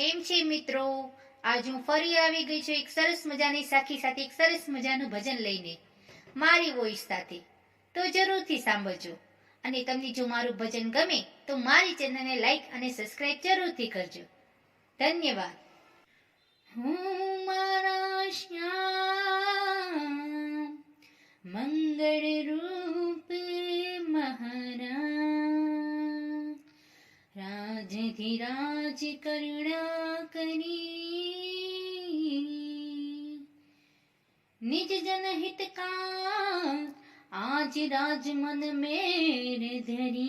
કેમ છે મિત્રો? આજ હું ફરી આવી ગઈ છું એક સરસ મજાની સાખી સાથે, એક સરસ મજાનું ભજન લઈને. મારી વોઇસ સાથે. તો જરૂરથી સાંભળજો. અને તમને જો મારું ભજન ગમે, તો મારી ચેનલને લાઈક અને સબસ્ક્રાઇબ જરૂરથી કરજો. ધન્યવાદ. હું મારા શ્યામ મંગળ રૂપ अधिराज करुणा करी निज जनहित का आज राज मन मेरे धरी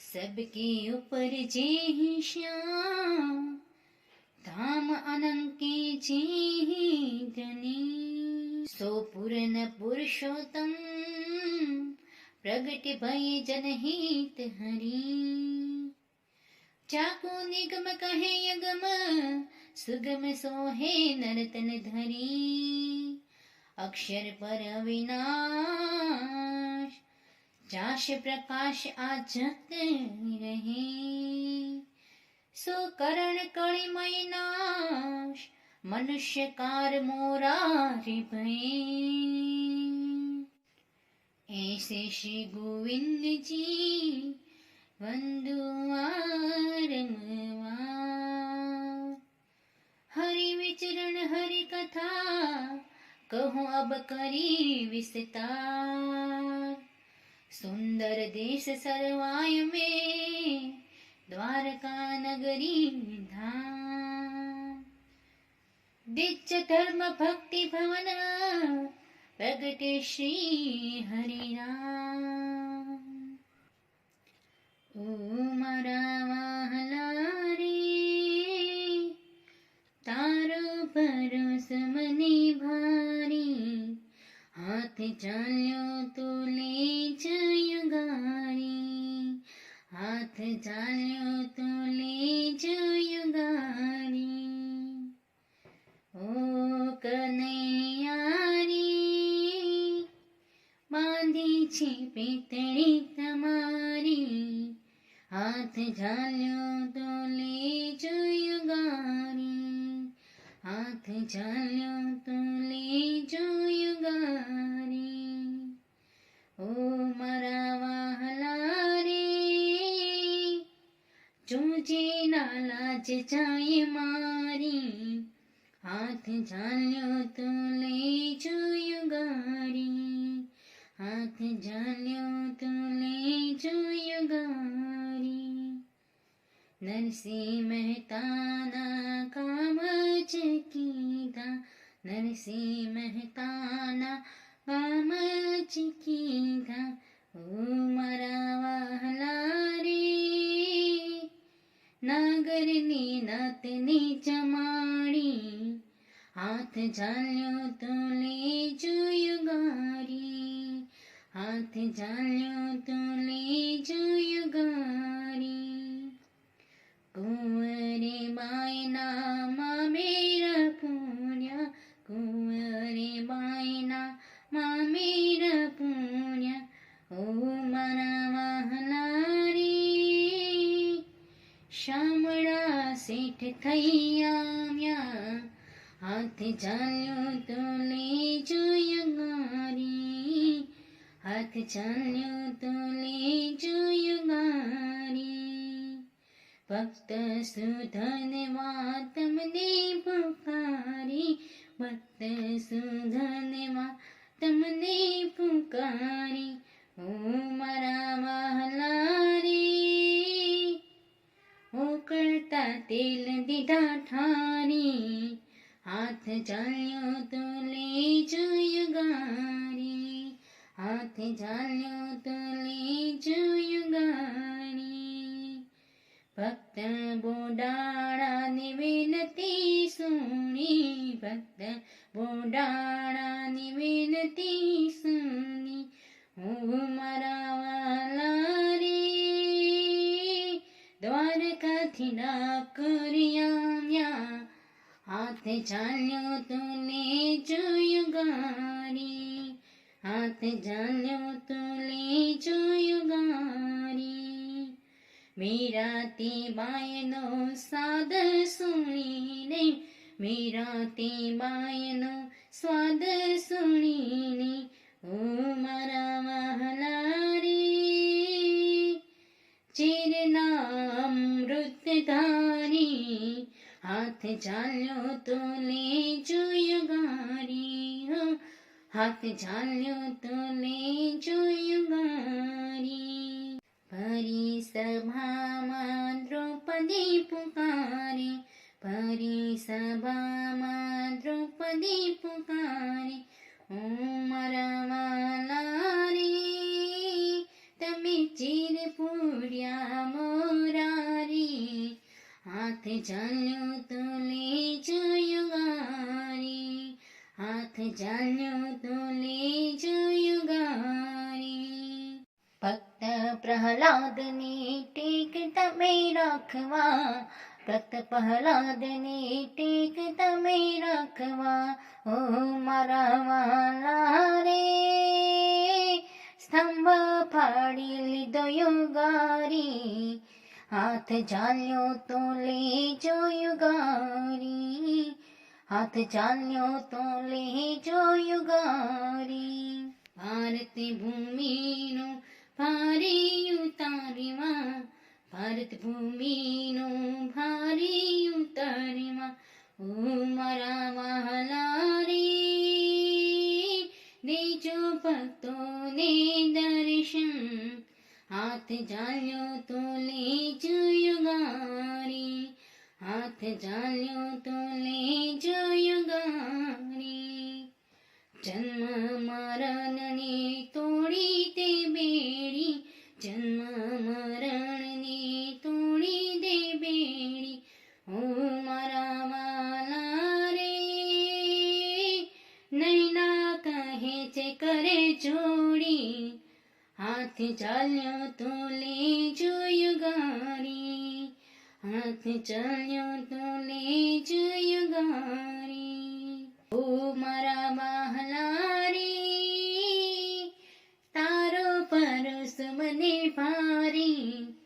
सबके ऊपर जे ही श्याम, धाम अनंके जे ही धनी। सो पुरन पुरुषोत्तम प्रगट भय जनहित हरि। चाको निगम कहे यगम, सुगम सोहे नरतन धरी। अक्षर पर अविनाश जाश प्रकाश आजत रहे। सो करण कणिमय नाश, मनुष्य कार मोरारि भय ऐसे श्री गोविंद जी वंदुआरमवा हरि विचरण, हरि कथा, कहूँ अब करी विस्तार। सुंदर देश सर्वाय में, द्वारका नगरी धाम दिच धर्म भक्ति भवन પ્રગટે શ્રી હરિરામ ઓ મારા વાહલા રે તારા પરસ મને ભારી હાથ ચાલ્યો તો લે જય ગારી હાથ ચાલ્યો બાંધી છે પિતરી તમારી. હાથ ઝાલ્યો તો લે જોયું ગારી હાથ ઝાલ્યો તો લે જોયું ગારી ઓ મારા વાહલા રે જોજે ના લાજ જાય મારી. હાથ ઝાલ્યો તો લે ગારી जान्यो तूने जो युगारी नरसी मेहताना काम चकीदा। नरसी मेहताना काम चकीदा। ओ मरा रे नागरनी नतनी चमाड़ी हाथ जान्यो तू હાથ ઝાલ્યો તો લે જોય ગારી કુંવરે બાયના માં મેરા પુણ્ય કુંવરે બાયના માં મેરા પુણ્ય ઓ મારા વહાલા રે શામળા શેઠ થઈ આવ્યા હાથ ચાલ્યો તો લે હાથ ચાલ્યો તો લે જોય ગારી ભક્ત સુધનવા તમને પુકારી ભક્ત સુધનવા તમને પુકારી ઓ મારા વહાલા રે ઉકળતા તેલ દીધા ઠારી હાથ ચાલ્યો તો લે જોય ગારી હાથ ચાલ્યો તો લે જોય ગારી ભક્ત બોડાળાની વિનતી સુણી, ભક્ત બોડાળાની વિનતી સુણી. હું મારા વાલા રે દ્વારકાથી ડાકરિયા હાથે ચાલ્યો તો લે જોય ગારી હાથ જાન્યો તો લે જોય ગારી મીરાતી બાયનો સ્વાદ સુણીને મીરાતી બાયનો સ્વાદ સુણીને ઓ મારા વહાલા રે ચીરના અમૃત ધારી. હાથ ચાલ્યો તો લે જોયું ગારી હો હાથ ઝાલ્યો તને જોઈ જોયું ભરી સભામાં દ્રૌપદી પુકારે. ભરી સભામાં દ્રૌપદી પુકારે. ઓ મારા વાલા રે. તમે ચીર પૂર્યા મોરારી હાથ ઝાલ્યો તને ગારી હાથ ચાલ્યો તો લે જોયું ગારી ભક્ત પ્રહલાદની ટેક તમે રાખવા. ભક્ત પ્રહલાદની ટેક તમે રાખવા. ઓ મારા વાલા રે, સ્તંભ ફાડી લીધો યુગારી. હાથ ચાલ્યો તો લે જોયું ગારી હાથ ચાલ્યો તો લે જોયું ગારી ભારત ભૂમિનો ભારે ઉતારવા ભારત ભૂમિનો ભારે ઉતારવા ઓ મારા વહાલા રે દેજો ભક્તોને દર્શન હાથ ચાલ્યો તો લે જોયું ગારી હાથ ચાલ્યો તો લે જોયું ગારી જન્મ મરણને તોડી તે બેડી. જન્મ મરણને તોડી દે બેડી. ઓ મારા વાલા રે. નૈના કહે છે, કરે જોડી. હાથ ચાલ્યો તો હાથ ચાલ્યો તો લે જોયું ગારી ઓ મારા બહલારી તારો પરસ મને ભારી.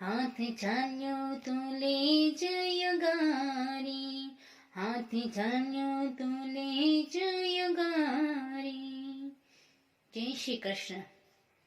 હાથ ચાલ્યો તું લે જોયું ગારી હાથ ચાલ્યો તું લે જોયું ગારી જય શ્રી કૃષ્ણ.